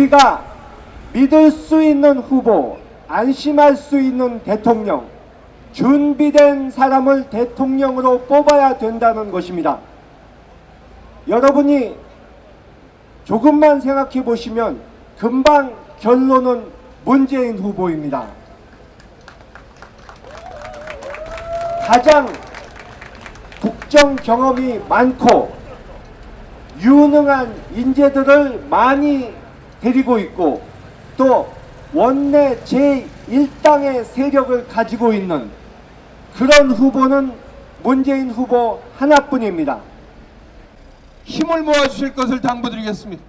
우리가 믿을 수 있는 후보, 안심할 수 있는 대통령, 준비된 사람을 대통령으로 뽑아야 된다는 것입니다. 여러분이 조금만 생각해 보시면 금방 결론은 문재인 후보입니다. 가장 국정 경험이 많고 유능한 인재들을 많이 데리고 있고 또 원내 제1당의 세력을 가지고 있는 그런 후보는 문재인 후보 하나뿐입니다. 힘을 모아주실 것을 당부드리겠습니다.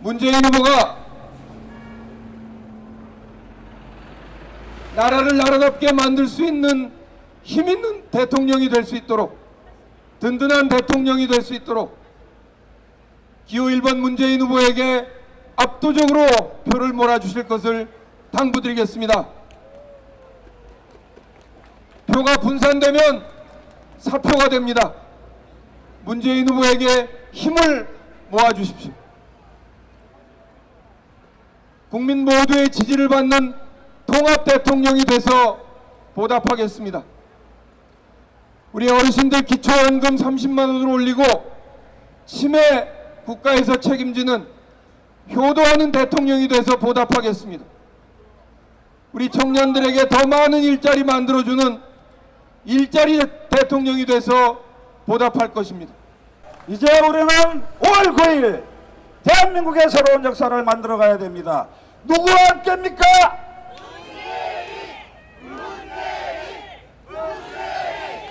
문재인 후보가 나라를 나라답게 만들 수 있는 힘 있는 대통령이 될 수 있도록 든든한 대통령이 될 수 있도록 기호 1번 문재인 후보에게 압도적으로 표를 몰아주실 것을 당부드리겠습니다. 표가 분산되면 사표가 됩니다. 문재인 후보에게 힘을 모아주십시오. 국민 모두의 지지를 받는 통합 대통령이 돼서 보답하겠습니다. 우리 어르신들 기초연금 30만 원을 올리고 치매 국가에서 책임지는 효도하는 대통령이 돼서 보답하겠습니다. 우리 청년들에게 더 많은 일자리 만들어주는 일자리 대통령이 돼서 보답할 것입니다. 이제 우리는 5월 9일 대한민국의 새로운 역사를 만들어 가야 됩니다. 누구와 함께입니까?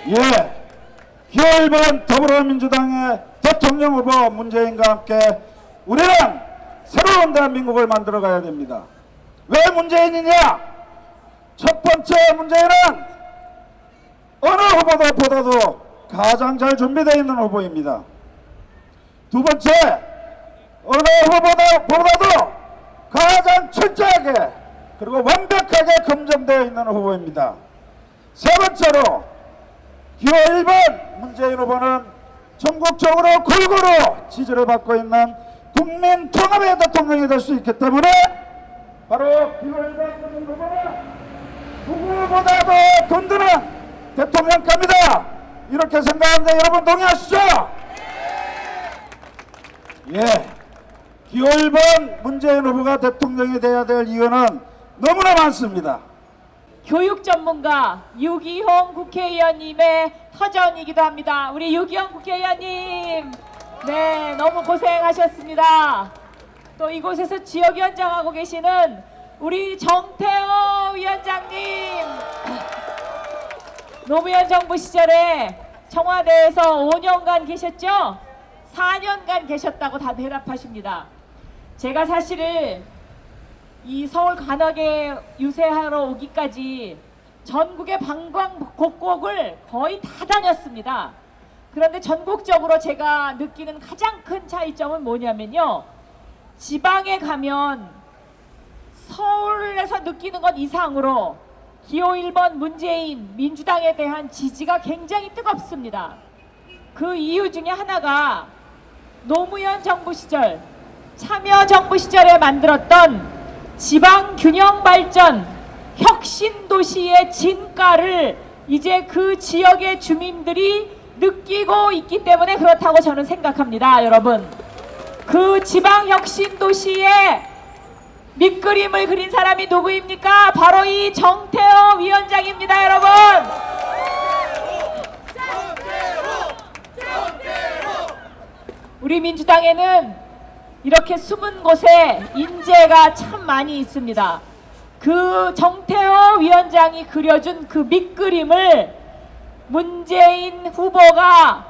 예. 기호 1번 더불어민주당의 대통령 후보 문재인과 함께 우리는 새로운 대한민국을 만들어 가야 됩니다. 왜 문재인이냐? 첫 번째 문제는 어느 후보보다도 가장 잘 준비되어 있는 후보입니다. 두 번째, 어느 후보보다, 보다도 가장 철저하게 그리고 완벽하게 검증되어 있는 후보입니다. 세 번째로, 기호 1번 문재인 후보는 전국적으로 골고루 지지를 받고 있는 국민 통합의 대통령이 될 수 있기 때문에 바로 기호 1번 문재인 후보는 누구보다도 든든한 대통령감이다 이렇게 생각하는데 여러분 동의하시죠? 예. 기호 1번 문재인 후보가 대통령이 돼야 될 이유는 너무나 많습니다. 교육 전문가 유기홍 국회의원님의 터전이기도 합니다. 우리 유기홍 국회의원님, 네, 너무 고생하셨습니다. 또 이곳에서 지역위원장하고 계시는 우리 정태호 위원장님, 노무현 정부 시절에 청와대에서 5년간 계셨죠? 4년간 계셨다고 다 대답하십니다. 제가 사실을 이 서울 관악에 유세하러 오기까지 전국의 방광곡곡을 거의 다 다녔습니다. 그런데 전국적으로 제가 느끼는 가장 큰 차이점은 뭐냐면요. 지방에 가면 서울에서 느끼는 것 이상으로 기호 1번 문재인 민주당에 대한 지지가 굉장히 뜨겁습니다. 그 이유 중에 하나가 노무현 정부 시절 참여 정부 시절에 만들었던 지방 균형 발전 혁신 도시의 진가를 이제 그 지역의 주민들이 느끼고 있기 때문에 그렇다고 저는 생각합니다, 여러분. 그 지방 혁신 도시의 밑그림을 그린 사람이 누구입니까? 바로 이 정태호 위원장입니다, 여러분. 우리 민주당에는 이렇게 숨은 곳에 인재가 참 많이 있습니다. 그 정태호 위원장이 그려준 그 밑그림을 문재인 후보가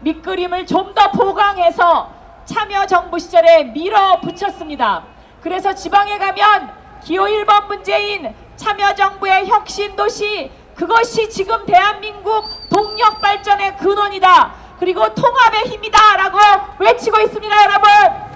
밑그림을 좀 더 보강해서 참여정부 시절에 밀어붙였습니다. 그래서 지방에 가면 기호 1번 문재인 참여정부의 혁신도시 그것이 지금 대한민국 동력발전의 근원이다. 그리고 통합의 힘이다. 라고 외치고 있습니다, 여러분.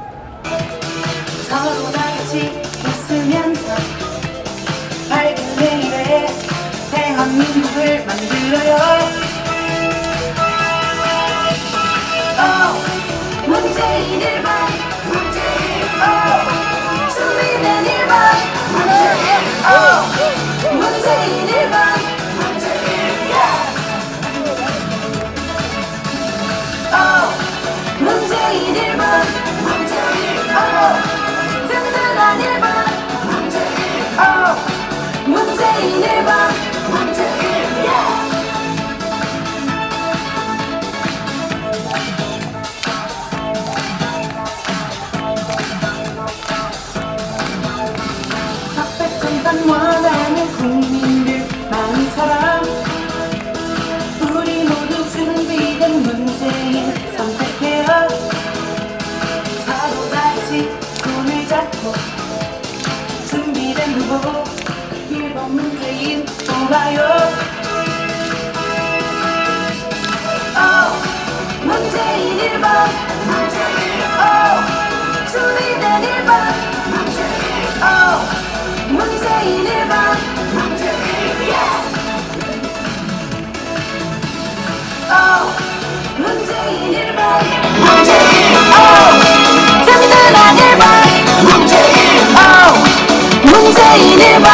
어, 봐요 oh, 문제인 1번 oh, 준비된 1번 oh, 문제인 1번 yeah. oh, 문제인 1번 문제인 oh, 준비된 1번 문제인 oh, 문제인 1번